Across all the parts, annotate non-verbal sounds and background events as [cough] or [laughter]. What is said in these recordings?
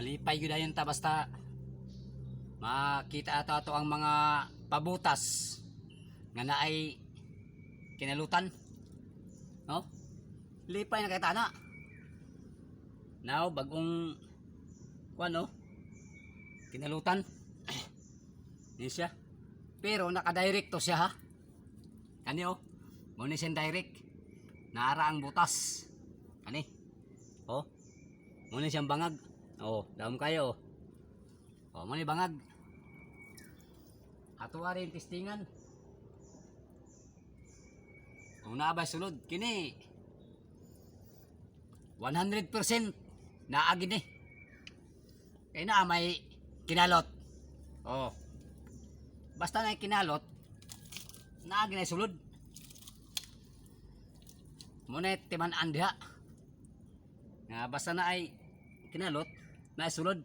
malipay yun dayon ta basta makita ato ato ang mga pabutas nga naay kinalutan no? Lipay na kay tana. Now bagong kuan no? Kinalutan. [clears throat] Yan siya. Pero nakadirect to siya ha? Kani oh. Mo ni siyang direct. Naara ang butas. Kani oh. Mo ni siyang bangag oh dam kayo. Oh mo ni bangag. Ato rin testingan. Kung naabay sulod kini. 100% naagi ni. Kaya na may kinalot. Oh basta na kinalot naagi na sulod muna timan andha nga basta na ay kinalot na sulod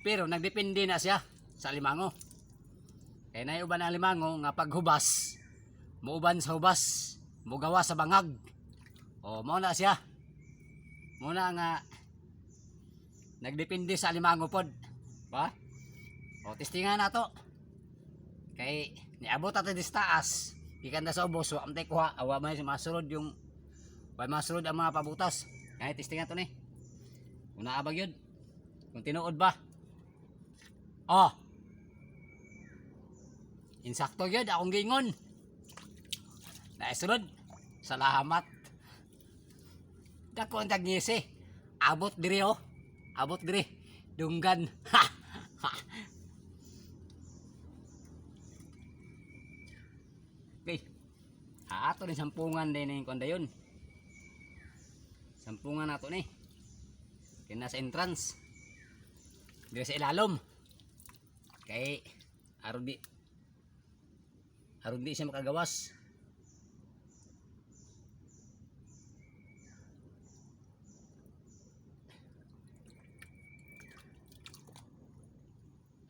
pero nagdepende na siya sa limango. Kaya na uban ang limango nga paghubas. Muuban sa hubas. Mugawa sa bangag. O mao na siya. Muna nga nagdepende sa limango pod. Ba? O testingan nato kay niabot ato dis taas na sa ubos wa amtay kuha. Awa may masulod yung wa masulod ang mga pabutas? Kaya testingan to ni. Kung naabag yun. Kung tinuod ba? Oh. Insakto yun akong gingon. Naisulod salamat. Dako ang tagnyese abot diri oh. Abot diri. Dunggan. Ha! Ha! Okay. Ato ni sampungan din yung konda yun. Sampungan nato ni. Kaya sa entrance. Dito sa ilalom. Kay aron di aron di siya makagawas.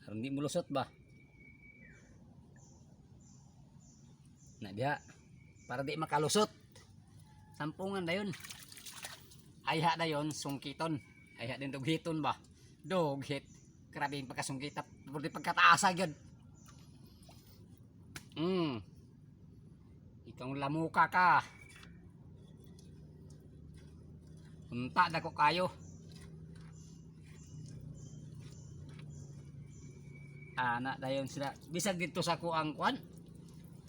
Aron di mulusot ba? na diha para di makalusot sampungan dayon ayha dayon sungkiton. Ayha din dughiton ba? Dughit grabe yung pagkasungkita puro di pagkataasa gyud mm ikang lamuka ka. Unta dako kayo. Ana dayon sila. Bisag dito sa kuang kwan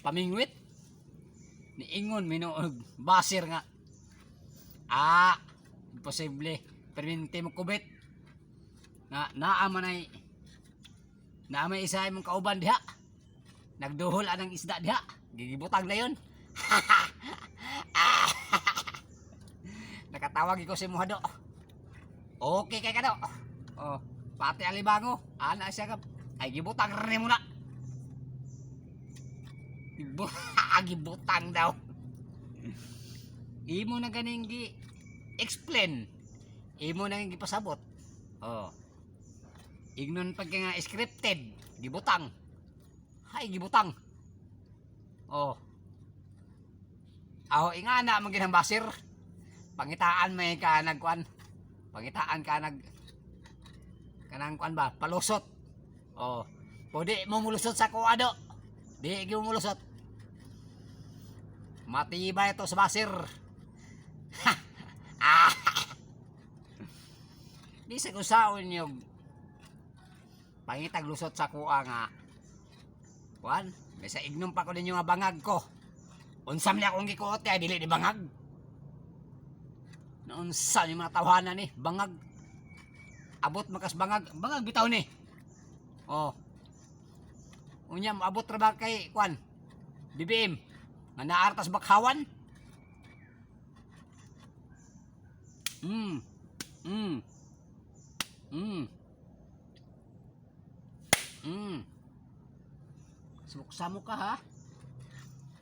pamingwit. Ni ingon minuog basir nga. Ah imposible. Perminti mo kubit na naa man ay naa may isa mong kauban diha. Nagduhol anang isda diha. Gigibutang na yun. [laughs] Nakatawag ko si Muhado. Okay kay kado. Oh pati alibango ana siya ka ay gibutang rin mo na. Ibo, agibutang [laughs] daw. Imo na ganing gi explain. Imo na gi pasabot. Oh. Ignon pag nga scripted, gibutang. Hay gibutang. Oh. Aho ingana man ginang basir. Pangitaan may ka nagkuan. Pangitaan ka nag kanang kuan ba? Palusot. Oh. Pwede mo mulusot sa kuado. Di mo mulusot. Matibay ito sa basir. [laughs] Ha! Ah! Di sa kusaon niyo. Pangitag lusot sa kuha nga. Kuan, may sa ignom pa ko ninyo nga bangag ko. Unsam niya akong gikuot ay dili di bangag. Naunsa ni mga tawhanan ni, bangag. Abot makas bangag, bangag bitaw ni. Oh. Unya abot ra ba kay kuan? BBM nga naartas bakhawan. Mm. Mm. Mm. Mm. Sumuksamok ka ha.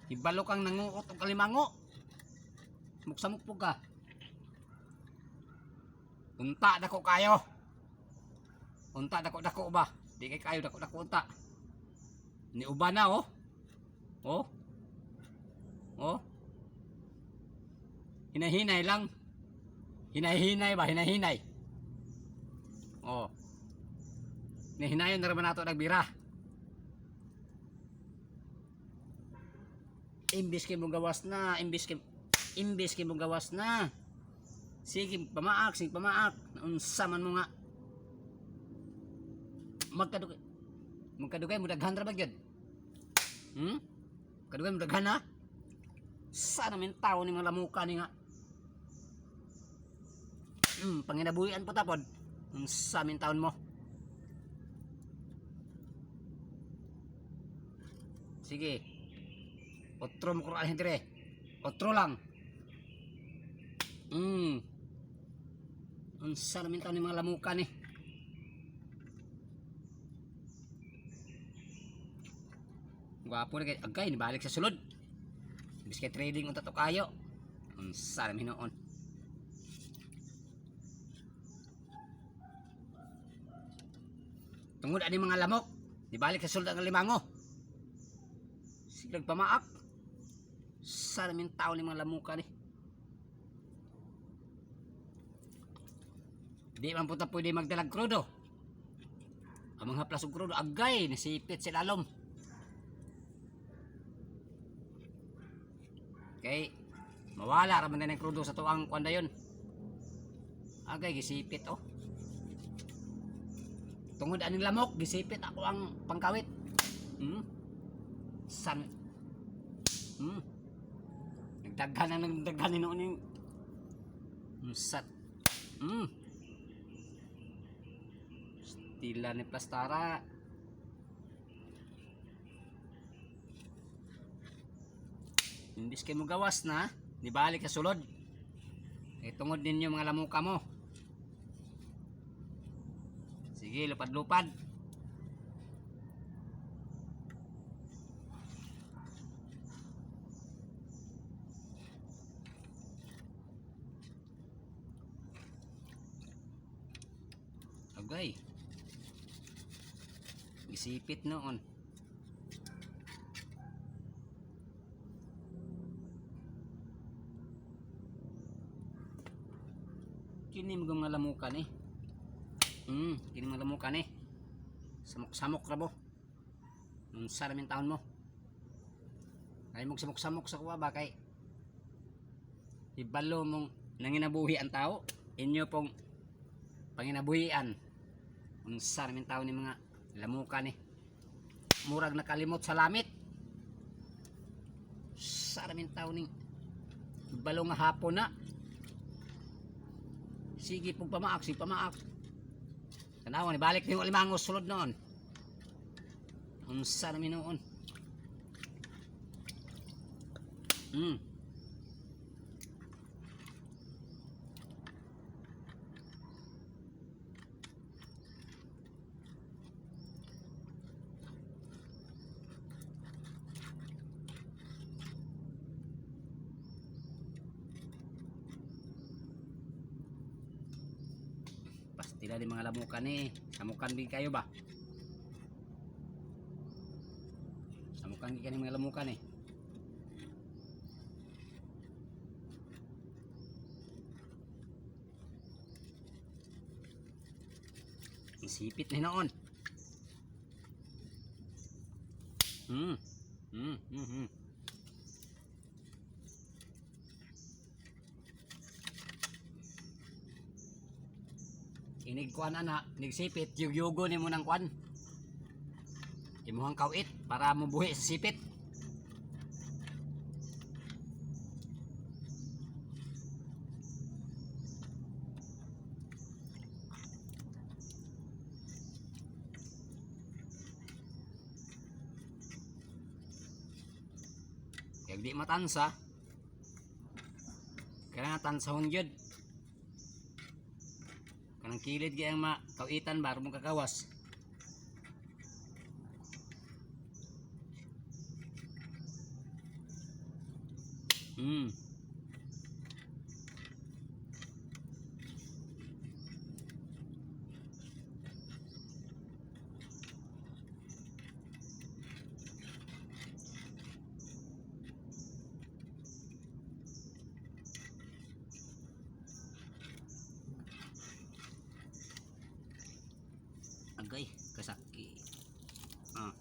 Ibalo kang nanguot og kalimango. Sumuksamok po ka. Unta dako kayo. Unta dako dako ba? Di kay kayo dako dako unta. Ni uba na oh. Oh. Oh. Hinahinay lang. Hinay-hinay ba? Hinay-hinay. Oh. Nihinayon na raman nato nagbira. Imbis kay mong gawas na, imbis kay imbis kay mong gawas na. Sige, pamaak, sige pamaak. Unsa man mo nga. Magkadugay. Magkadugay mo daghan ra ba gyud? Hmm? Kadugay mo daghan ha? Sana min tao ni mga lamuka ni nga. Hmm, panginabuhian po tapod. Unsa min taon mo? Sige. Otro mo kurang dire. Otro lang. Hmm. Unsa namin taon ni mga lamuka ni? Gwapo na kay agay ni balik sa sulod. Bis kay trading unta to kayo. Unsa namin noon? Tungod ani mga lamok, di balik sa sulod ang limango. Silag pamaak. Sa namin tao ni mga lamuka ni. Di man punta pwede magdalag krudo. Ang mga plasog krudo agay nasipit sila alom. Okay. Mawala ra man na ng krudo sa tuang kwanda yon. Agay gisipit oh. Tungod aning lamok gisipit ako ang pangkawit. Hmm? San Hmm. Nagdaghan na nagdaghan ni noon yung Hmm, sat. Hmm. Stila ni Plastara. Imbis kay mo gawas na, nibalik sa sulod. Eh, ninyo mga lamuka mo. Sige, lupad-lupad. Agay. Isipit noon. Kini mga lamukan eh. Mga lamukan eh. Samok-samok ra. Nung saramin taon mo. Ay mong samok-samok sa kuwa ba kay ibalo mong nanginabuhi ang tao. Inyo pong panginabuhian. Ang saramin tao ni mga lamukan eh. Murag nakalimot sa lamit. Saramin tao ni balo nga hapon na. Sige pong pamaak, sige pamaak. Tanawan, ibalik niyo alimangos sulod noon. Unsa namin noon. Hmm. Pastila di mga lamukan eh. Samukan din kayo ba? Samukan din kayo mga lamukan eh. Isipit na noon. Hmm. Hmm. Hmm. Inig kuan ana, nigsipit, yugyugo ni mo ng kuan. Imuhang kawit para mubuhi sa sipit. Kaya di matansa. Kailangan tansahon yun. Kanang kilid gayang ma kawitan bar mo kakawas. Hmm. Agay, kasaki. Ah.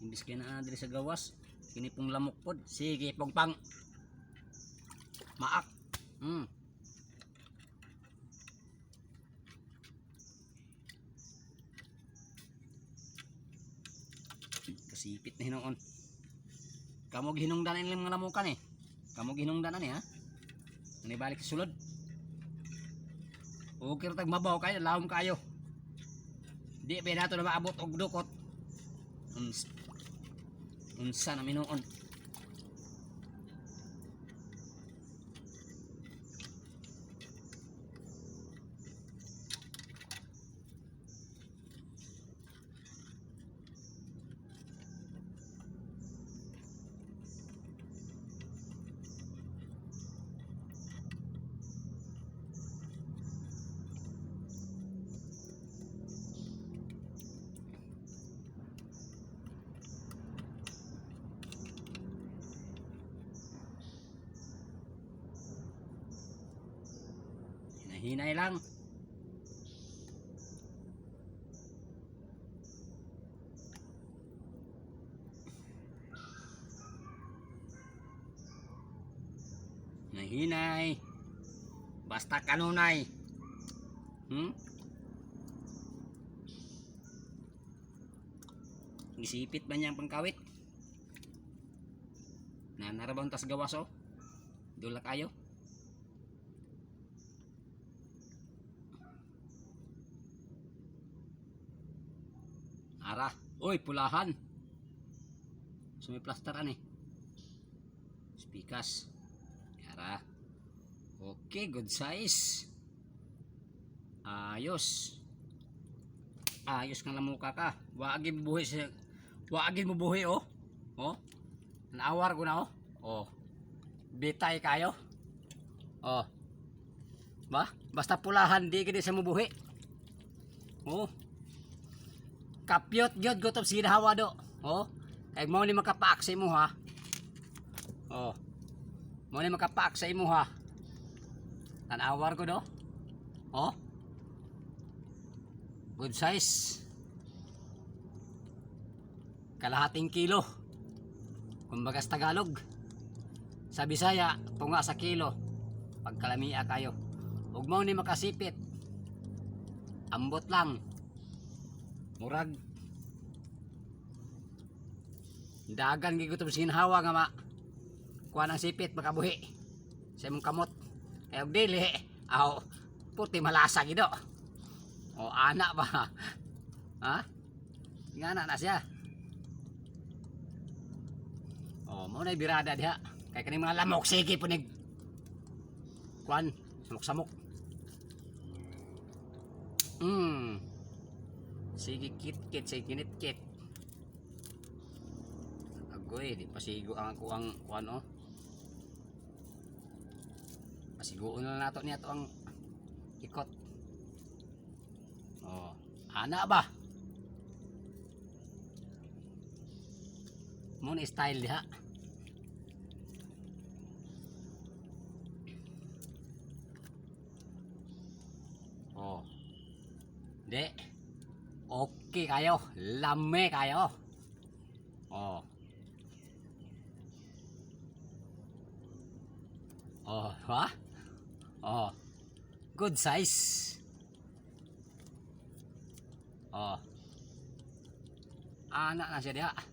Imbis kaya na diri sa gawas, kini pong lamok pod. Sige, pong pang. Maak. Hmm. Kasipit na hinoon. Kamog hinungdan ang mga lamukan eh. Kamog hinungdan ani ha. Ani balik sa sulod. Ra tag mabaw kayo, lawom kayo. Di pa nato na maabot og dukot. Uns unsa na minuon. Hinahinay lang. Nahinay. Basta kanunay. Hmm? Isipit ba niya ang pangkawit? Na narabang tas gawas oh. Dula kayo. Uy, pulahan. Sumiplaster ani. Spikas. Ara. Okay, good size. Ayos. Ayos kang lamuka ka. Waagin mo buhi siya. Waagin mo buhi oh. Oh. Naawar ko na oh. Oh. Bitay kayo. Oh. Ba? Basta pulahan di kini sa mubuhi. Oh. Kapyot gyud gutom sige hawa do. Oh. Kay mo ni makapaak sa imo ha. Oh. Mo ni makapaak sa imo ha. Tanawar ko do. Oh. Good size. Kalahating kilo. Kumbaga sa Tagalog. Sa Bisaya, tunga sa kilo. Pagkalamia kayo. Ug mo ni makasipit. Ambot lang. Murag. Dagan gigutom sinhawa nga ma. Kuha ng sipit makabuhi. Sa imong kamot. Kaya og dili. Aw puti malasa gido o. Anak ba? [laughs] Ha? Nga na siya. O mo na birada diha. Kay kaning mga lamok sige punig kuan samok samok hmm sige kit kit sige kinit kit. Agoy di pasigo ang ako ang kuan oh. Pasiguon na nato niya to ang ikot. Oh ana ba? Mo style diha oh de okay kayo. Lame kayo. Oh. Oh ha? Oh. Good size. Oh. Anak na siya diha